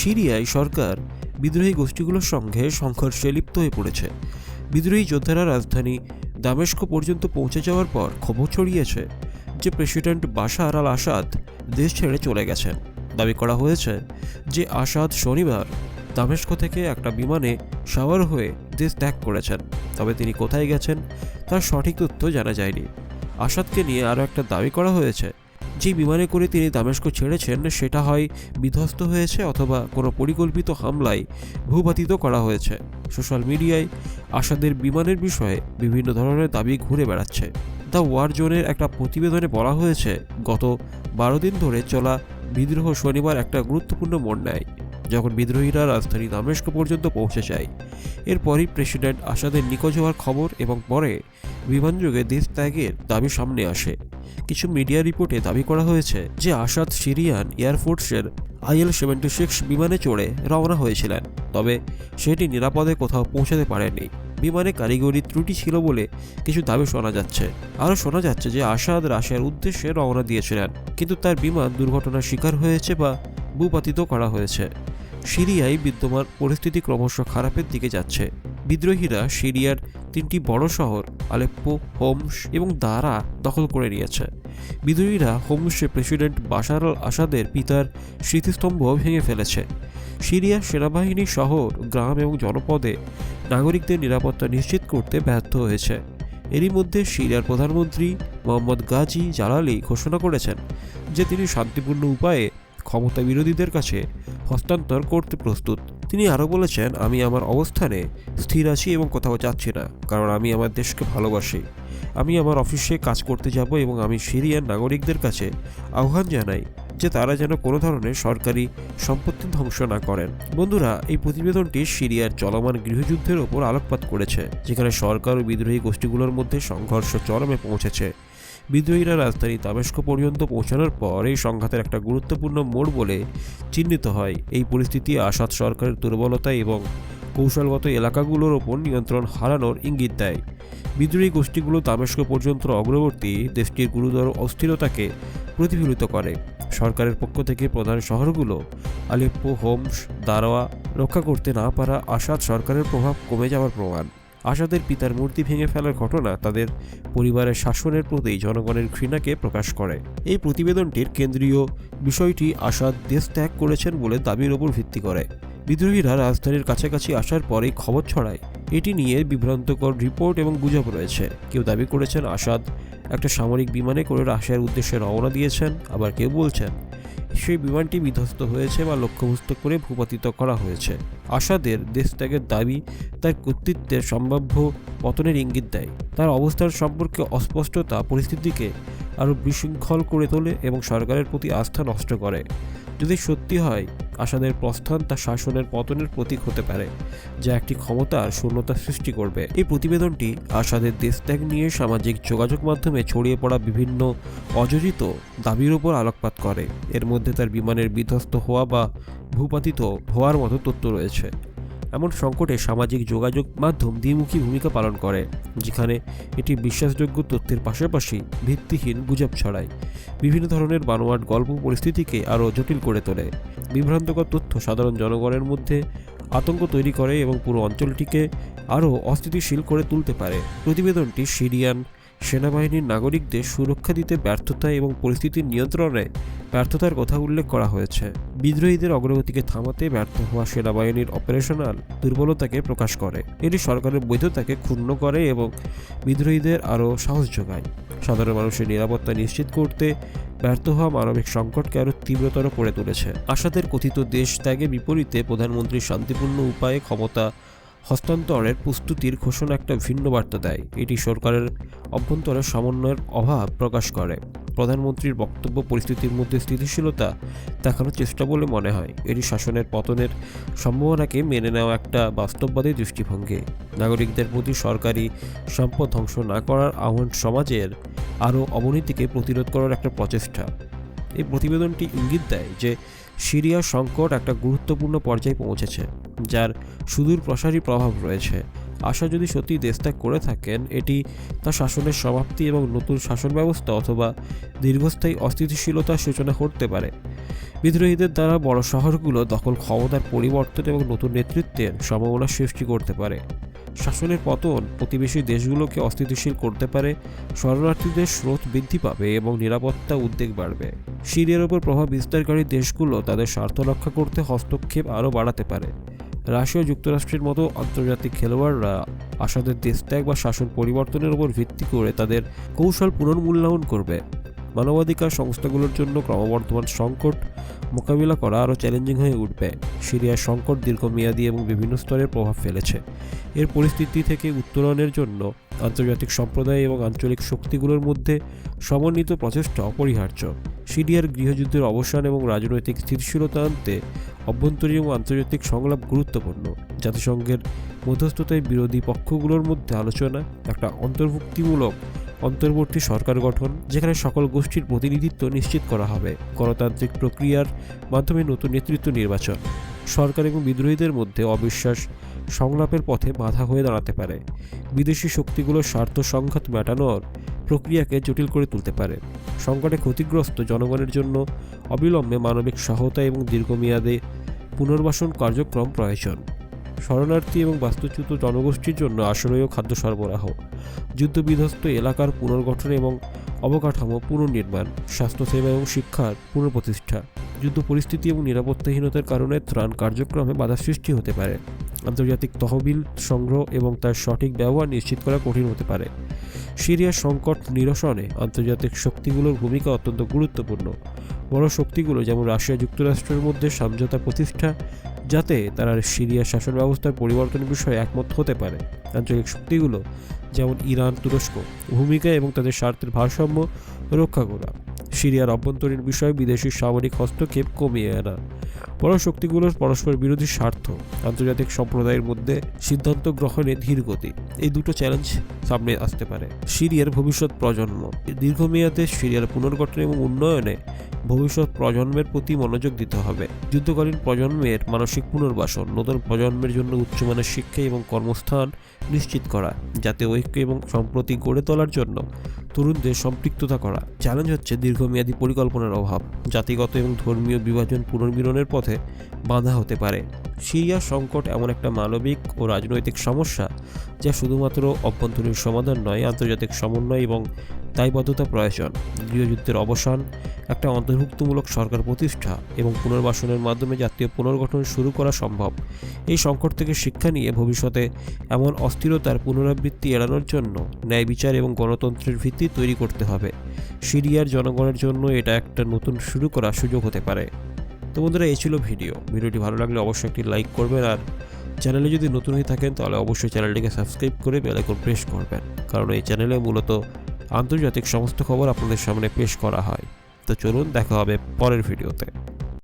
সিরিয়ায় সরকার বিদ্রোহী গোষ্ঠীগুলোর সঙ্গে সংঘর্ষে লিপ্ত হয়ে পড়েছে। বিদ্রোহী যোদ্ধারা রাজধানী দামেস্ক পর্যন্ত পৌঁছে যাওয়ার পর খবর ছড়িয়েছে যে প্রেসিডেন্ট বাশার আল আসাদ দেশ ছেড়ে চলে গেছেন। দাবি করা হয়েছে যে আসাদ শনিবার দামেস্ক থেকে একটা বিমানে সাওয়ার হয়ে দেশ ত্যাগ করেছেন। তবে তিনি কোথায় গেছেন তার সঠিক তথ্য জানা যায়নি। আসাদকে নিয়ে আরও একটা দাবি করা হয়েছে যে বিমানে করে তিনি দামেস্ক ছেড়েছেন, সেটা হয় বিধ্বস্ত হয়েছে অথবা কোনো পরিকল্পিত হামলায় ভূপাতিত করা হয়েছে। সোশ্যাল মিডিয়ায় আসাদের বিমানের বিষয়ে বিভিন্ন ধরনের দাবি ঘুরে বেড়াচ্ছে। দ্য ওয়ার জোনের একটা প্রতিবেদনে বলা হয়েছে, গত বারো দিন ধরে চলা বিদ্রোহ শনিবার একটা গুরুত্বপূর্ণ মোড় নেয় যখন বিদ্রোহীরা রাজধানী দামেস্ক পর্যন্ত পৌঁছে যায়, এরপরই প্রেসিডেন্ট আসাদের নিখোঁজ হওয়ার খবর এবং পরে বিমানযোগে দেশ ত্যাগের দাবি সামনে আসে। কিছু মিডিয়া রিপোর্টে দাবি করা হয়েছে যে আসাদ সিরিয়ান এয়ারফোর্সের আইএল সেভেন্টি সিক্স বিমানে চড়ে রওনা হয়েছিলেন, তবে সেটি নিরাপদে কোথাও পৌঁছাতে পারেনি বিমানে কারিগরি ত্রুটি ছিল বলে কিছু দাবি শোনা যাচ্ছে। আরও শোনা যাচ্ছে যে আসাদ রাশিয়ার উদ্দেশ্যে রওনা দিয়েছিলেন, কিন্তু তার বিমান দুর্ঘটনার শিকার হয়েছে বা ভূপাতিত করা হয়েছে। সিরিয়ায় বিদ্যমান পরিস্থিতি ক্রমশ খারাপের দিকে যাচ্ছে। বিদ্রোহীরা সিরিয়ার তিনটি বড় শহর, আলেপ্পো, হোমস এবং দারা দখল করে নিয়েছে। বিদ্রোহীরা হোমসে প্রেসিডেন্ট বাশার আল আসাদের পিতার স্মৃতিস্তম্ভ ভেঙে ফেলেছে। সিরিয়ার সেনাবাহিনী শহর, গ্রাম এবং জনপদে নাগরিকদের নিরাপত্তা নিশ্চিত করতে ব্যর্থ হয়েছে। এরই মধ্যে সিরিয়ার প্রধানমন্ত্রী মোহাম্মদ গাজী জালালি ঘোষণা করেছেন যে তিনি শান্তিপূর্ণ উপায়ে ক্ষমতা বিরোধীদের কাছে হস্তান্তর করতে প্রস্তুত। তিনি আরও বলেছেন, আমি আমার অবস্থানে স্থির আছি এবং কোথাও যাচ্ছি না, কারণ আমি আমার দেশকে ভালোবাসি। আমি আমার অফিসে কাজ করতে যাব এবং আমি সিরিয়ার নাগরিকদের কাছে আহ্বান জানাই যে তারা যেন কোনো ধরনের সরকারি সম্পত্তি ধ্বংস না করেন। বন্ধুরা, এই প্রতিবেদনটি সিরিয়ার চলমান গৃহযুদ্ধের ওপর আলোকপাত করেছে, যেখানে সরকার ও বিদ্রোহী গোষ্ঠীগুলোর মধ্যে সংঘর্ষ চরমে পৌঁছেছে। বিদ্রোহীরা রাজধানী দামেস্ক পর্যন্ত পৌঁছানোর পর এই সংঘাতের একটা গুরুত্বপূর্ণ মোড় বলে চিহ্নিত হয়। এই পরিস্থিতি আসাদ সরকারের দুর্বলতা এবং কৌশলগত এলাকাগুলোর ওপর নিয়ন্ত্রণ হারানোর ইঙ্গিত দেয়। বিদ্রোহী গোষ্ঠীগুলো দামেস্ক পর্যন্ত অগ্রবর্তী দেশটির গুরুতর অস্থিরতাকে প্রতিফলিত করে। সরকারের পক্ষ থেকে প্রধান শহরগুলো আলেপ্পো, হোমস, দারোয়া রক্ষা করতে না পারা আসাদ সরকারের প্রভাব কমে যাওয়ার প্রমাণ। আসাদের পিতার মূর্তি ভেঙে ফেলার ঘটনা তাদের পরিবারের শাসনের প্রতি জনগণের ঘৃণাকে প্রকাশ করে। এই প্রতিবেদনটির কেন্দ্রীয় বিষয়টি আসাদ দেশ ত্যাগ করেছেন বলে দাবির ওপর ভিত্তি করে। বিদ্রোহীরা রাজধানীর কাছাকাছি আসার পরেই খবর ছড়ায়। এটি নিয়ে বিভ্রান্তকর রিপোর্ট এবং গুজব রয়েছে। কেউ দাবি করেছেন আসাদ একটা সামরিক বিমানে করে রাশিয়ার উদ্দেশ্যে রওনা দিয়েছেন, আবার কেউ বলছেন সেই বিমানটি বিধ্বস্ত হয়েছে বা লক্ষ্যবস্তু করে ভূপাতিত করা হয়েছে। আসাদের দেশত্যাগের দাবি তার কর্তৃত্বের সম্ভাব্য পতনের ইঙ্গিত দেয়। তার অবস্থান সম্পর্কে অস্পষ্টতা পরিস্থিতিকে আরও বিশৃঙ্খল করে তোলে এবং সরকারের প্রতি আস্থা নষ্ট করে। যদি সত্যি হয় আসাদের প্রস্থান তার শাসনের পতনের প্রতীক হতে পারে, যা একটি ক্ষমতার শূন্যতা সৃষ্টি করবে। এই প্রতিবেদনটি আসাদের দেশত্যাগ নিয়ে সামাজিক যোগাযোগ মাধ্যমে ছড়িয়ে পড়া বিভিন্ন অযোজিত দাবির উপর আলোকপাত করে। এর মধ্যে তার বিমানের বিধ্বস্ত হওয়া বা ভূপাতিত হওয়ার মতো তথ্য রয়েছে। এমন সংকটে সামাজিক যোগাযোগ মাধ্যম দ্বিমুখী ভূমিকা পালন করে, যেখানে এটি বিশ্বাসযোগ্য তথ্যের পাশাপাশি ভিত্তিহীন গুজব ছড়ায়। বিভিন্ন ধরনের বানোয়াট গল্প পরিস্থিতিকে আরও জটিল করে তোলে। বিভ্রান্তকর তথ্য সাধারণ জনগণের মধ্যে আতঙ্ক তৈরি করে এবং পুরো অঞ্চলটিকে আরও অস্থিতিশীল করে তুলতে পারে। প্রতিবেদনটি সিরিয়ান সেনাবাহিনীর নাগরিকদের সুরক্ষা দিতে ব্যর্থতা এবং পরিস্থিতির নিয়ন্ত্রণে ব্যর্থতার কথা উল্লেখ করা হয়েছে। বিদ্রোহীদের অগ্রগতিকে থামাতে ব্যর্থ হওয়া সেনাবাহিনীর অপারেশনাল দুর্বলতাকে প্রকাশ করে। এটি সরকারের বৈধতাকে ক্ষুণ্ণ করে এবং বিদ্রোহীদের আরও সাহস যোগায়। সাধারণ মানুষের নিরাপত্তা নিশ্চিত করতে ব্যর্থ হওয়া মানবিক সংকটকে আরও তীব্রতর করে তুলেছে। আসাদের কথিত দেশ ত্যাগের বিপরীতে প্রধানমন্ত্রী শান্তিপূর্ণ উপায়ে ক্ষমতা হস্তান্তরের প্রস্তুতির ঘোষণা একটা ভিন্ন বার্তা দেয়। এটি সরকারের অভ্যন্তরে সমন্বয়ের অভাব প্রকাশ করে। প্রধানমন্ত্রীর বক্তব্য পরিস্থিতির মধ্যে স্থিতিশীলতা দেখানোর চেষ্টা বলে মনে হয়। এটি শাসনের পতনের সম্ভাবনাকে মেনে নেওয়া একটা বাস্তববাদী দৃষ্টিভঙ্গি। নাগরিকদের প্রতি সরকারি সম্পদ ধ্বংস না করার আহ্বান সমাজের আরও অবনীতিকে প্রতিরোধ করার একটা প্রচেষ্টা। এই প্রতিবেদনটি ইঙ্গিত দেয় যে সিরিয়া সংকট একটা গুরুত্বপূর্ণ পর্যায়ে পৌঁছেছে, যার সুদূর প্রসারী প্রভাব রয়েছে। আশা যদি সত্যি দেশত্যাগ করে থাকেন, এটি তার শাসনের সমাপ্তি এবং নতুন শাসন ব্যবস্থা অথবা দীর্ঘস্থায়ী অস্থিতিশীলতার সূচনা করতে পারে। বিদ্রোহীদের দ্বারা বড় শহরগুলো দখল ক্ষমতার পরিবর্তন এবং নতুন নেতৃত্বের সম্ভাবনা সৃষ্টি করতে পারে। শাসনের পতন প্রতিবেশী দেশগুলোকে অস্থিতিশীল করতে পারে, শরণার্থীদের স্রোত বৃদ্ধি পাবে এবং নিরাপত্তা উদ্বেগ বাড়বে। সিরিয়ার ওপর প্রভাব বিস্তারকারী দেশগুলো তাদের স্বার্থ রক্ষা করতে হস্তক্ষেপ আরও বাড়াতে পারে। রাশিয়া যুক্তরাষ্ট্রের মতো আন্তর্জাতিক খেলোয়াড়রা আসাদের দেশত্যাগ বা শাসন পরিবর্তনের উপর ভিত্তি করে তাদের কৌশল পুনর্মূল্যায়ন করবে। মানবাধিকার সংস্থাগুলোর জন্য ক্রমবর্ধমান সংকট মোকাবিলা করা আরও চ্যালেঞ্জিং হয়ে উঠবে। সিরিয়ার সংকট দীর্ঘমেয়াদী এবং বিভিন্ন স্তরে প্রভাব ফেলেছে। এর পরিস্থিতি থেকে উত্তরণের জন্য আন্তর্জাতিক সম্প্রদায় এবং আঞ্চলিক শক্তিগুলোর মধ্যে সমন্বিত প্রচেষ্টা অপরিহার্য। সিরিয়ার গৃহযুদ্ধের অবসান এবং রাজনৈতিক স্থিতিশীলতা আনতে অভ্যন্তরীণ এবং আন্তর্জাতিক সংলাপ গুরুত্বপূর্ণ। জাতিসংঘের মধ্যস্থতায় বিরোধী পক্ষগুলোর মধ্যে আলোচনা, একটা অন্তর্ভুক্তিমূলক অন্তর্বর্তী সরকার গঠন, যেখানে সকল গোষ্ঠীর প্রতিনিধিত্ব নিশ্চিত করা হবে। গণতান্ত্রিক প্রক্রিয়ার মাধ্যমে নতুন নেতৃত্ব নির্বাচন। সরকার এবং বিদ্রোহীদের মধ্যে অবিশ্বাস সংলাপের পথে বাধা হয়ে দাঁড়াতে পারে। বিদেশি শক্তিগুলোর স্বার্থ সংঘাত মেটানোর প্রক্রিয়াকে জটিল করে তুলতে পারে। সংকটে ক্ষতিগ্রস্ত জনগণের জন্য অবিলম্বে মানবিক সহায়তা এবং দীর্ঘমেয়াদে পুনর্বাসন কার্যক্রম প্রয়োজন। শরণার্থী এবং বাস্তুচ্যুত জনগোষ্ঠীর জন্য আশ্রয় খাদ্য সরবরাহ, যুদ্ধবিধ্বস্ত এলাকার পুনর্গঠন এবং অবকাঠামো পুনর্নির্মাণ, স্বাস্থ্যসেবা এবং শিক্ষার পুনঃপ্রতিষ্ঠা, যুদ্ধ পরিস্থিতি এবং নিরাপত্তাহীনতার কারণে ত্রাণ কার্যক্রমে বাধা সৃষ্টি হতে পারে। আন্তর্জাতিক তহবিল সংগ্রহ এবং তার সঠিক ব্যবহার নিশ্চিত করা কঠিন হতে পারে। সিরিয়ার সংকট নিরসনে আন্তর্জাতিক শক্তিগুলোর ভূমিকা অত্যন্ত গুরুত্বপূর্ণ। বড় শক্তিগুলো যেমন রাশিয়া যুক্তরাষ্ট্রের মধ্যে সমঝোতা প্রতিষ্ঠা যাতে তারা সিরিয়ার শাসন ব্যবস্থার পরিবর্তনের বিষয়ে একমত হতে পারে। আঞ্চলিক শক্তিগুলো, যেমন ইরান, তুরস্ক, ভূমিকা এবং তাদের স্বার্থের ভারসাম্য রক্ষা করা। সিরিয়ার অভ্যন্তরীণ বিষয়ে বিদেশি সামরিক হস্তক্ষেপ কমিয়ে আনা। বড় শক্তিগুলোর পরস্পর বিরোধী স্বার্থ, আন্তর্জাতিক সম্প্রদায়ের মধ্যে সিদ্ধান্ত গ্রহণে ধীর গতি, এই দুটো চ্যালেঞ্জ সামনে আসতে পারে। সিরিয়ার ভবিষ্যৎ প্রজন্ম, দীর্ঘমেয়াদে সিরিয়ার পুনর্গঠন এবং উন্নয়নে ভবিষ্যৎ প্রজন্মের প্রতি মনোযোগ দিতে হবে। যুদ্ধকালীন প্রজন্মের মানসিক পুনর্বাসন, নতুন প্রজন্মের জন্য উচ্চমানের শিক্ষা এবং কর্মস্থান নিশ্চিত করা যাতে ঐক্য এবং সম্প্রতি গড়ে তোলার জন্য তরুণদের সম্পৃক্ততা করা। চ্যালেঞ্জ হচ্ছে দীর্ঘমেয়াদী পরিকল্পনার অভাব। জাতিগত এবং ধর্মীয় বিভাজন পুনর্মিলনের পথে বাধা হতে পারে। সিরিয়ার সংকট এমন একটা মানবিক ও রাজনৈতিক সমস্যা যা শুধুমাত্র অভ্যন্তরীণ সমাধান নয়, আন্তর্জাতিক সমন্বয় এবং দায়বদ্ধতা প্রয়োজন। গৃহযুদ্ধের অবসান, একটা অন্তর্ভুক্তমূলক সরকার প্রতিষ্ঠা এবং পুনর্বাসনের মাধ্যমে জাতীয় পুনর্গঠন শুরু করা সম্ভব। এই সংকট থেকে শিক্ষা নিয়ে ভবিষ্যতে এমন অস্থিরতার পুনরাবৃত্তি এড়ানোর জন্য ন্যায় বিচার এবং গণতন্ত্রের ভিত্তি তৈরি করতে হবে। সিরিয়ার জনগণের জন্য এটা একটা নতুন শুরু করার সুযোগ হতে পারে। তো বন্ধুরা, এই ছিল ভিডিও। ভিডিওটি ভালো লাগলে অবশ্যই একটি লাইক করবেন আর চ্যানেলে যদি নতুন হয়ে থাকেন তাহলে অবশ্যই চ্যানেলটিকে সাবস্ক্রাইব করে বেলাইকন প্রেস করবেন। কারণ এই চ্যানেলে মূলত আন্তর্জাতিক সমস্ত খবর আপনাদের সামনে পেশ করা হয়। তো চলুন দেখা হবে পরের ভিডিওতে।